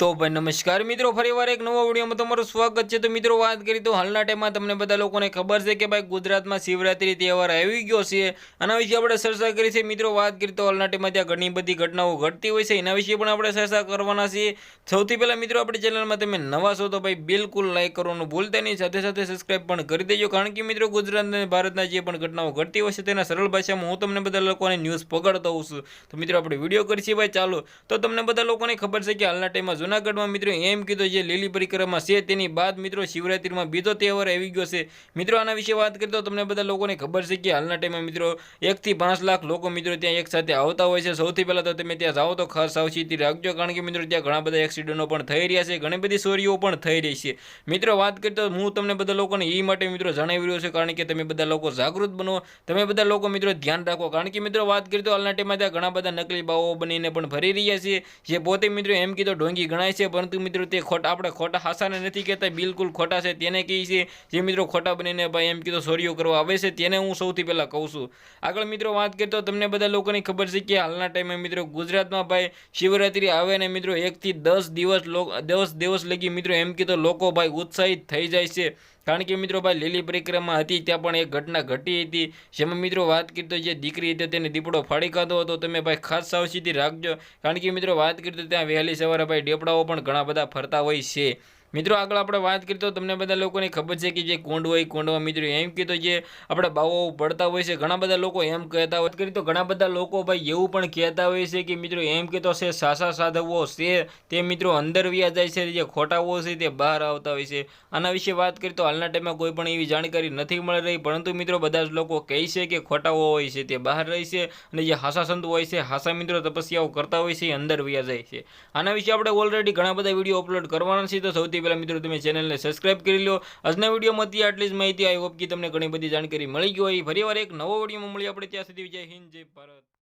તો ભાઈ નમસ્કાર મિત્રો, ફરીવાર એક નવો વિડીયોમાં તમારું સ્વાગત છે. તો મિત્રો, વાત કરી તો હાલના ટાઈમમાં તમને બધા લોકોને ખબર છે કે ભાઈ ગુજરાતમાં શિવરાત્રી તહેવાર આવી ગયો છે. આના વિશે આપણે ચર્ચા કરી છે. મિત્રો, વાત કરી તો હાલના ટાઈમમાં ત્યાં ઘણી બધી ઘટનાઓ ઘટતી હોય છે. એના વિશે પણ આપણે ચર્ચા કરવાના છીએ. સૌથી પહેલાં મિત્રો, આપણી ચેનલમાં તમે નવા છો તો ભાઈ બિલકુલ લાઇક કરવાનું ભૂલતા નહીં. સાથે સાથે સબસ્ક્રાઈબ પણ કરી દેજો. કારણ કે મિત્રો, ગુજરાત અને ભારતના જે પણ ઘટનાઓ ઘટતી હોય છે તેના સરળ ભાષામાં હું તમને બધા લોકોને ન્યૂઝ પકડતો હોઉં છું. તો મિત્રો, આપણે વીડિયો કરીશું ભાઈ, ચાલો. તો તમને બધા લોકોને ખબર છે કે હાલના ટાઈમમાં જૂનાગઢમાં મિત્રો એમ કીધું જે લીલી પરિક્રમા છે તેની બાદ મિત્રો શિવરાત્રિમાં બીજો તહેવાર આવી ગયો છે. મિત્રો, આના વિશે વાત કરીએ તો તમને બધા લોકોને ખબર છે કે હાલના ટાઈમે મિત્રો એકથી પાંચ લાખ લોકો મિત્રો ત્યાં એક સાથે આવતા હોય છે. સૌથી પહેલાં તો તમે ત્યાં જાઓ તો ખાસ સાવચેતી રાખજો, કારણ કે મિત્રો ત્યાં ઘણા બધા એક્સિડન્ટો પણ થઈ રહ્યા છે, ઘણી બધી ચોરીઓ પણ થઈ રહી છે. મિત્રો, વાત કરીએ તો હું તમને બધા લોકોને એ માટે મિત્રો જણાવી રહ્યો છું, કારણ કે તમે બધા લોકો જાગૃત બનો. તમે બધા લોકો મિત્રો ધ્યાન રાખો, કારણ કે મિત્રો વાત કરીએ તો હાલના ટાઈમમાં ત્યાં ઘણા બધા નકલી બાવો બનીને પણ ફરી રહ્યા છે. જે પોતે મિત્રો એમ કીધો ઢોંગી ગણાય છે, પરંતુ મિત્રો તે ખોટા, આપણે ખોટા હાસાને નથી કહેતા, બિલકુલ ખોટા છે. તેને કહે છે, જે મિત્રો ખોટા બનીને ભાઈ એમ કીધો, સોરીઓ કરવા આવે છે, તેને હું સૌથી પહેલાં કહું છું. આગળ મિત્રો વાત કરીએ તો તમને બધા લોકોની ખબર છે કે હાલના ટાઈમે મિત્રો ગુજરાતમાં ભાઈ શિવરાત્રી આવે ને મિત્રો એકથી દસ દિવસ દસ દિવસ લગી મિત્રો એમ કીધો, લોકો ભાઈ ઉત્સાહિત થઈ જાય છે. કારણ કે મિત્રો ભાઈ, લીલી પરિક્રમા હતી, ત્યાં પણ એક ઘટના ઘટી હતી. જેમાં મિત્રો વાત કરી તો જે દીકરી હતી, તેને દીપડો ફાડી ખાધો હતો. તમે ભાઈ ખાસ સાવચેતી રાખજો. કારણ કે મિત્રો વાત કરી તો ત્યાં વહેલી સવારે ભાઈ ડેપડાઓ પણ ઘણા બધા ફરતા હોય છે. મિત્રો, આગળ આપણે વાત કરીએ તો તમને બધા લોકોને ખબર છે કે જે કુંડ હોય, કુંડમાં મિત્રો એમ કીધું જે આપણે બાવો પડતા હોય છે, ઘણા બધા લોકો એમ કહેતા હોય કરી તો ઘણા બધા લોકો ભાઈ એવું પણ કહેતા હોય છે કે મિત્રો, એમ કહેતો છે, સાસા સાધવો છે, તે મિત્રો અંદર વ્યા જાય છે, જે ખોટાઓ છે તે બહાર આવતા હોય છે. આના વિશે વાત કરીએ તો હાલના ટાઈમમાં કોઈ પણ એવી જાણકારી નથી મળી રહી, પરંતુ મિત્રો બધા જ લોકો કહે છે કે ખોટાઓ હોય છે, તે બહાર રહે છે અને જે હાસા સંતો હોય છે, હાસા મિત્રો તપસ્યાઓ કરતા હોય છે અંદર વ્યા જાય છે. આના વિશે આપણે ઓલરેડી ઘણા બધા વીડિયો અપલોડ કરવાના છે, તો સૌથી પહેલાં મિત્રો, તમે ચેનલને સબસ્ક્રાઇબ કરી લો. આજના વિડીયોમાં હતી આટલી જ માહિતી. આઈ હોપ કે તમને ઘણી બધી જાણકારી મળી ગઈ હોય. ફરીવાર એક નવો વિડીયોમાં મળી આપણે. ત્યાં સુધી જય હિન્દ, જય ભારત.